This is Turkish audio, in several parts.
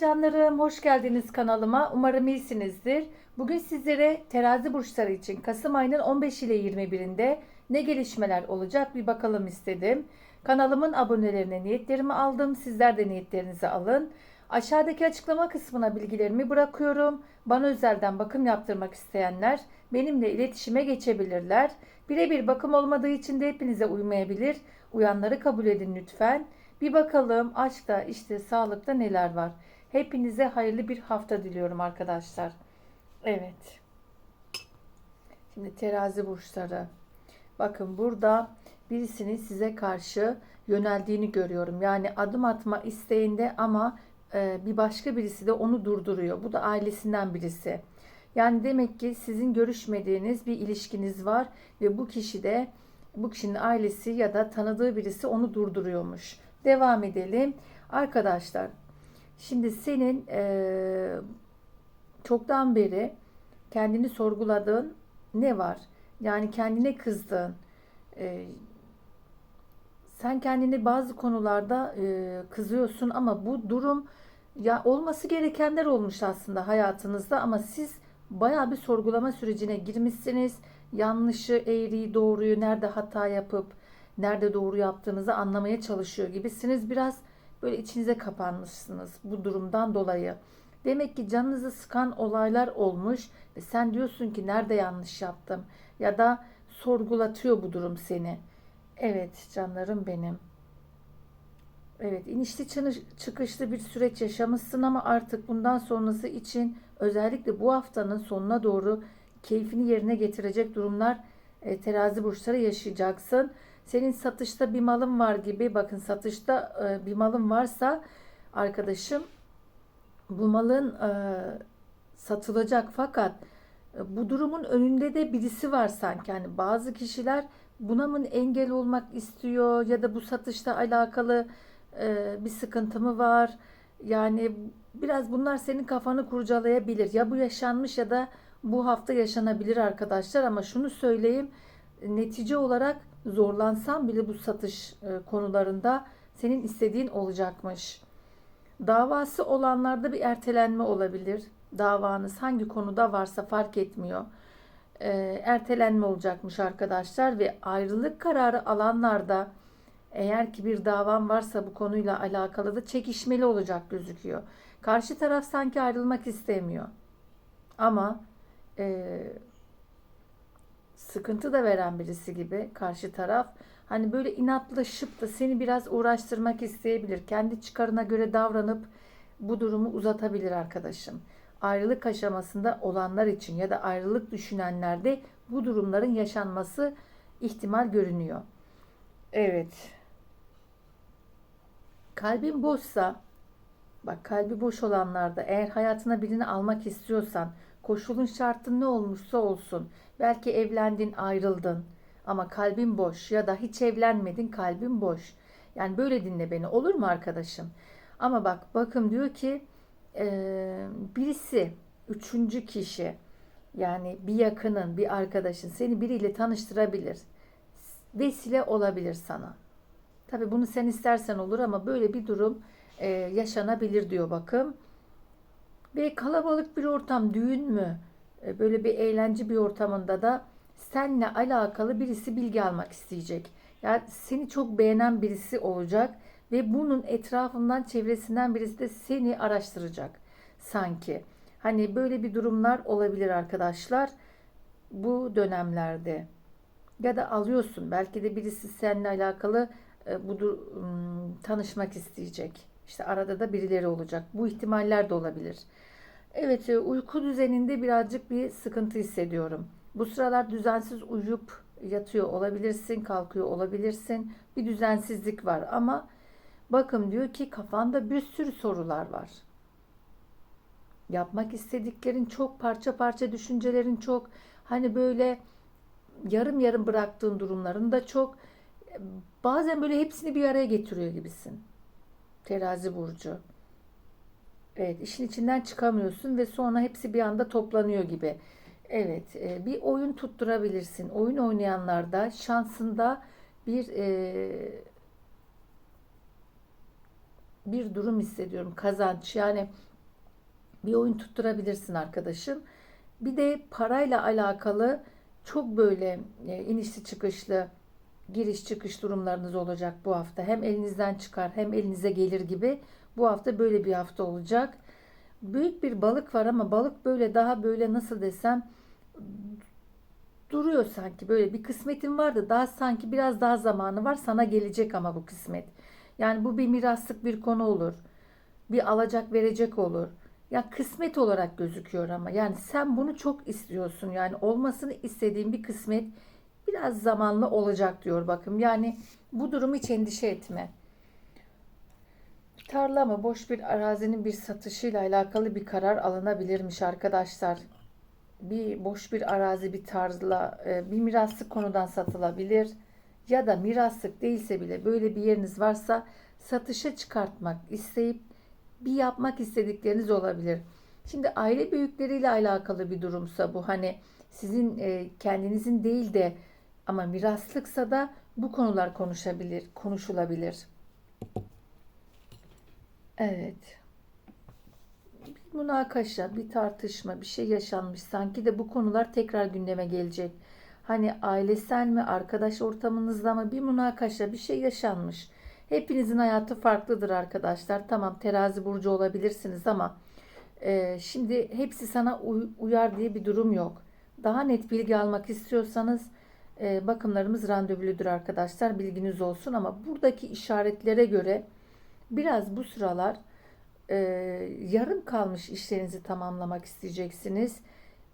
Canlarım hoş geldiniz kanalıma. Umarım iyisinizdir. Bugün sizlere terazi burçları için Kasım ayının 15 ile 21'inde ne gelişmeler olacak bir bakalım istedim. Kanalımın abonelerine niyetlerimi aldım. Sizler de niyetlerinizi alın. Aşağıdaki açıklama kısmına bilgilerimi bırakıyorum. Bana özelden bakım yaptırmak isteyenler benimle iletişime geçebilirler. Birebir bakım olmadığı için de hepinize uymayabilir. Uyanları kabul edin lütfen. Bir bakalım aşkta, işte sağlıkta neler var. Hepinize hayırlı bir hafta diliyorum arkadaşlar. Evet. Şimdi terazi burçları. Bakın burada birisinin size karşı yöneldiğini görüyorum. Yani adım atma isteğinde ama e, bir başka birisi de onu durduruyor. Bu da ailesinden birisi. Yani demek ki sizin görüşmediğiniz bir ilişkiniz var ve bu kişi de bu kişinin ailesi ya da tanıdığı birisi onu durduruyormuş. Devam edelim. Arkadaşlar şimdi senin e, çoktan beri kendini sorguladığın ne var? Yani kendine kızdığın, e, sen kendini bazı konularda e, kızıyorsun ama bu durum ya olması gerekenler olmuş aslında hayatınızda ama siz bayağı bir sorgulama sürecine girmişsiniz. Yanlışı, eğriyi, doğruyu nerede hata yapıp nerede doğru yaptığınızı anlamaya çalışıyor gibisiniz. Biraz böyle içinize kapanmışsınız bu durumdan dolayı. Demek ki canınızı sıkan olaylar olmuş ve sen diyorsun ki nerede yanlış yaptım ya da sorgulatıyor bu durum seni. Evet canlarım benim. Evet inişli çıkışlı bir süreç yaşamışsın ama artık bundan sonrası için özellikle bu haftanın sonuna doğru keyfini yerine getirecek durumlar e, terazi burçları yaşayacaksın. Senin satışta bir malın var gibi bakın satışta e, bir malın varsa arkadaşım bu malın e, satılacak fakat e, bu durumun önünde de birisi var sanki. Yani bazı kişiler buna mı engel olmak istiyor ya da bu satışta alakalı bir sıkıntı mı var? Yani biraz bunlar senin kafanı kurcalayabilir. Ya bu yaşanmış ya da bu hafta yaşanabilir arkadaşlar ama şunu söyleyeyim netice olarak zorlansan bile bu satış e, konularında senin istediğin olacakmış. Davası olanlarda bir ertelenme olabilir. Davanız hangi konuda varsa fark etmiyor. E, ertelenme olacakmış arkadaşlar ve ayrılık kararı alanlarda eğer ki bir davam varsa bu konuyla alakalı da çekişmeli olacak gözüküyor. Karşı taraf sanki ayrılmak istemiyor. Ama e, sıkıntı da veren birisi gibi karşı taraf hani böyle inatlaşıp da seni biraz uğraştırmak isteyebilir. Kendi çıkarına göre davranıp bu durumu uzatabilir arkadaşım. Ayrılık aşamasında olanlar için ya da ayrılık düşünenlerde bu durumların yaşanması ihtimal görünüyor. Evet. Kalbin boşsa bak kalbi boş olanlarda eğer hayatına birini almak istiyorsan koşulun şartın ne olmuşsa olsun belki evlendin ayrıldın ama kalbin boş ya da hiç evlenmedin kalbin boş. Yani böyle dinle beni olur mu arkadaşım? Ama bak bakım diyor ki e, birisi üçüncü kişi yani bir yakının bir arkadaşın seni biriyle tanıştırabilir. Vesile olabilir sana. Tabi bunu sen istersen olur ama böyle bir durum e, yaşanabilir diyor bakım. Ve kalabalık bir ortam, düğün mü, e, böyle bir eğlence bir ortamında da seninle alakalı birisi bilgi almak isteyecek. Yani seni çok beğenen birisi olacak ve bunun etrafından, çevresinden birisi de seni araştıracak sanki. Hani böyle bir durumlar olabilir arkadaşlar bu dönemlerde. Ya da alıyorsun. Belki de birisi seninle alakalı e, bu tanışmak isteyecek. İşte arada da birileri olacak. Bu ihtimaller de olabilir. Evet, e, uyku düzeninde birazcık bir sıkıntı hissediyorum. Bu sıralar düzensiz uyuyup yatıyor olabilirsin, kalkıyor olabilirsin. Bir düzensizlik var ama bakın diyor ki kafanda bir sürü sorular var. Yapmak istediklerin çok, parça parça düşüncelerin çok. Hani böyle yarım yarım bıraktığın durumların da çok. Bazen böyle hepsini bir araya getiriyor gibisin. Terazi burcu. Evet, işin içinden çıkamıyorsun ve sonra hepsi bir anda toplanıyor gibi. Evet, e, bir oyun tutturabilirsin. Oyun oynayanlarda şansında bir e, bir durum hissediyorum. Kazanç yani bir oyun tutturabilirsin arkadaşım. Bir de parayla alakalı çok böyle e, inişli çıkışlı giriş çıkış durumlarınız olacak bu hafta. Hem elinizden çıkar hem elinize gelir gibi. Bu hafta böyle bir hafta olacak. Büyük bir balık var ama balık böyle daha böyle nasıl desem duruyor sanki böyle bir kısmetin vardı daha sanki biraz daha zamanı var sana gelecek ama bu kısmet. Yani bu bir miraslık bir konu olur. Bir alacak verecek olur. Ya kısmet olarak gözüküyor ama yani sen bunu çok istiyorsun. Yani olmasını istediğin bir kısmet biraz zamanlı olacak diyor bakım. Yani bu durumu hiç endişe etme. Tarla mı boş bir arazinin bir satışıyla alakalı bir karar alınabilirmiş arkadaşlar. Bir boş bir arazi, bir tarla, e, bir miraslık konudan satılabilir. Ya da miraslık değilse bile böyle bir yeriniz varsa satışa çıkartmak isteyip bir yapmak istedikleriniz olabilir. Şimdi aile büyükleriyle alakalı bir durumsa bu hani sizin e, kendinizin değil de ama miraslıksa da bu konular konuşabilir, konuşulabilir. Evet. Bir münakaşa, bir tartışma, bir şey yaşanmış. Sanki de bu konular tekrar gündeme gelecek. Hani ailesel mi, arkadaş ortamınızda mı bir münakaşa, bir şey yaşanmış. Hepinizin hayatı farklıdır arkadaşlar. Tamam terazi burcu olabilirsiniz ama e, şimdi hepsi sana uy- uyar diye bir durum yok. Daha net bilgi almak istiyorsanız bakımlarımız randevuludur arkadaşlar. Bilginiz olsun ama buradaki işaretlere göre biraz bu sıralar e, yarım kalmış işlerinizi tamamlamak isteyeceksiniz.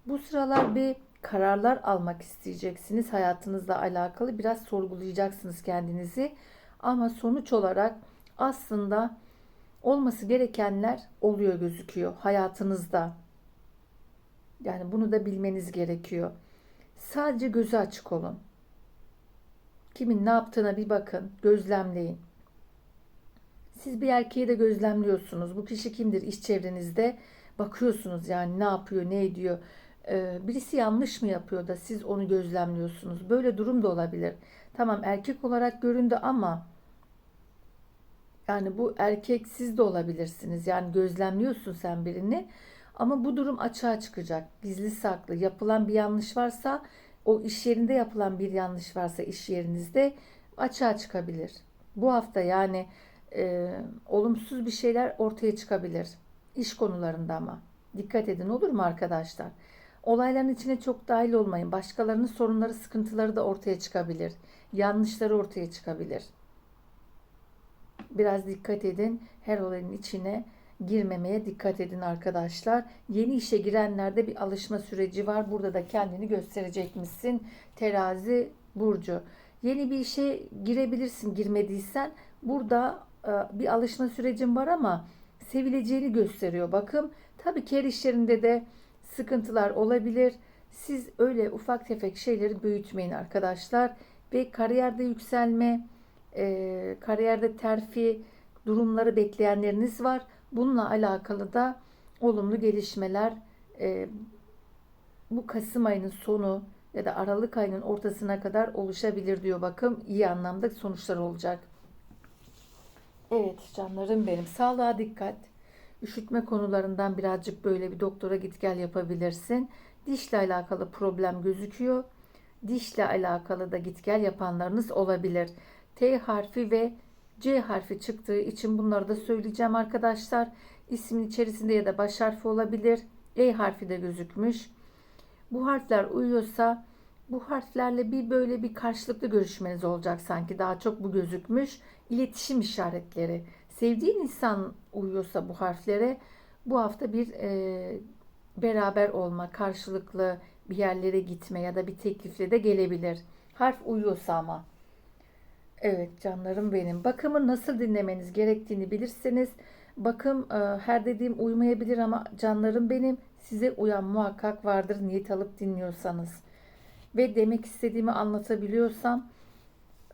Bu sıralar bir kararlar almak isteyeceksiniz hayatınızla alakalı. Biraz sorgulayacaksınız kendinizi. Ama sonuç olarak aslında olması gerekenler oluyor gözüküyor hayatınızda. Yani bunu da bilmeniz gerekiyor. Sadece gözü açık olun. Kimin ne yaptığına bir bakın, gözlemleyin. Siz bir erkeği de gözlemliyorsunuz. Bu kişi kimdir iş çevrenizde? Bakıyorsunuz yani ne yapıyor, ne ediyor. Ee, birisi yanlış mı yapıyor da siz onu gözlemliyorsunuz. Böyle durum da olabilir. Tamam erkek olarak göründü ama yani bu erkek siz de olabilirsiniz. Yani gözlemliyorsun sen birini. Ama bu durum açığa çıkacak. Gizli saklı. Yapılan bir yanlış varsa o iş yerinde yapılan bir yanlış varsa iş yerinizde açığa çıkabilir. Bu hafta yani e, olumsuz bir şeyler ortaya çıkabilir. İş konularında ama. Dikkat edin olur mu arkadaşlar? Olayların içine çok dahil olmayın. Başkalarının sorunları, sıkıntıları da ortaya çıkabilir. Yanlışları ortaya çıkabilir. Biraz dikkat edin. Her olayın içine girmemeye dikkat edin arkadaşlar. Yeni işe girenlerde bir alışma süreci var. Burada da kendini gösterecek misin? Terazi burcu. Yeni bir işe girebilirsin girmediysen. Burada e, bir alışma sürecin var ama sevileceğini gösteriyor. Bakın tabii ki her işlerinde de sıkıntılar olabilir. Siz öyle ufak tefek şeyleri büyütmeyin arkadaşlar. Ve kariyerde yükselme, e, kariyerde terfi durumları bekleyenleriniz var. Bununla alakalı da olumlu gelişmeler e, bu Kasım ayının sonu ya da Aralık ayının ortasına kadar oluşabilir diyor bakım. iyi anlamda sonuçlar olacak. Evet canlarım benim. Sağlığa dikkat. Üşütme konularından birazcık böyle bir doktora git gel yapabilirsin. Dişle alakalı problem gözüküyor. Dişle alakalı da git gel yapanlarınız olabilir. T harfi ve C harfi çıktığı için bunları da söyleyeceğim arkadaşlar. İsmin içerisinde ya da baş harfi olabilir. E harfi de gözükmüş. Bu harfler uyuyorsa bu harflerle bir böyle bir karşılıklı görüşmeniz olacak sanki. Daha çok bu gözükmüş. İletişim işaretleri. Sevdiğin insan uyuyorsa bu harflere bu hafta bir e, beraber olma, karşılıklı bir yerlere gitme ya da bir teklifle de gelebilir. Harf uyuyorsa ama. Evet canlarım benim. Bakımı nasıl dinlemeniz gerektiğini bilirseniz bakım e, her dediğim uymayabilir ama canlarım benim size uyan muhakkak vardır niyet alıp dinliyorsanız. Ve demek istediğimi anlatabiliyorsam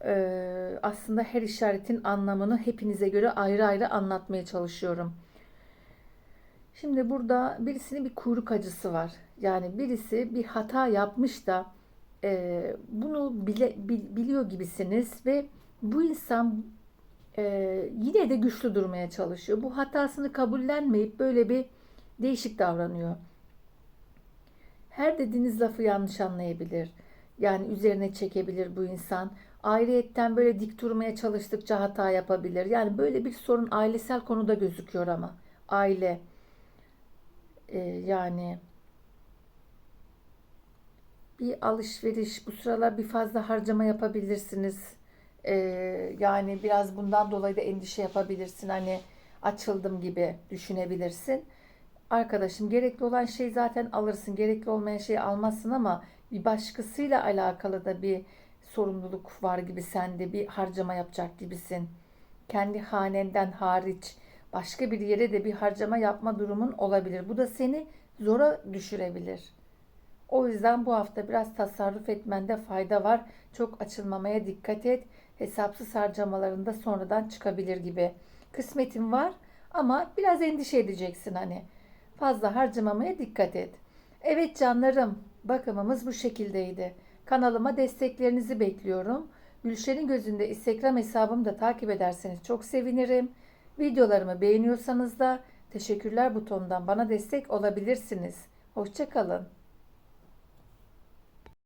e, aslında her işaretin anlamını hepinize göre ayrı ayrı anlatmaya çalışıyorum. Şimdi burada birisinin bir kuyruk acısı var. Yani birisi bir hata yapmış da e, bunu bile, bil, biliyor gibisiniz ve bu insan e, yine de güçlü durmaya çalışıyor. Bu hatasını kabullenmeyip böyle bir değişik davranıyor. Her dediğiniz lafı yanlış anlayabilir. Yani üzerine çekebilir bu insan. Ayrıyetten böyle dik durmaya çalıştıkça hata yapabilir. Yani böyle bir sorun ailesel konuda gözüküyor ama. Aile. Ee, yani bir alışveriş, bu sıralar bir fazla harcama yapabilirsiniz. Ee, yani biraz bundan dolayı da endişe yapabilirsin. Hani açıldım gibi düşünebilirsin. Arkadaşım gerekli olan şey zaten alırsın. Gerekli olmayan şeyi almazsın ama bir başkasıyla alakalı da bir sorumluluk var gibi sende bir harcama yapacak gibisin. Kendi hanenden hariç başka bir yere de bir harcama yapma durumun olabilir. Bu da seni zora düşürebilir. O yüzden bu hafta biraz tasarruf etmende fayda var. Çok açılmamaya dikkat et. Hesapsız harcamalarında sonradan çıkabilir gibi. Kısmetin var ama biraz endişe edeceksin hani. Fazla harcamamaya dikkat et. Evet canlarım, bakımımız bu şekildeydi. Kanalıma desteklerinizi bekliyorum. Gülşen'in gözünde Instagram hesabımı da takip ederseniz çok sevinirim. Videolarımı beğeniyorsanız da teşekkürler butonundan bana destek olabilirsiniz. Hoşçakalın.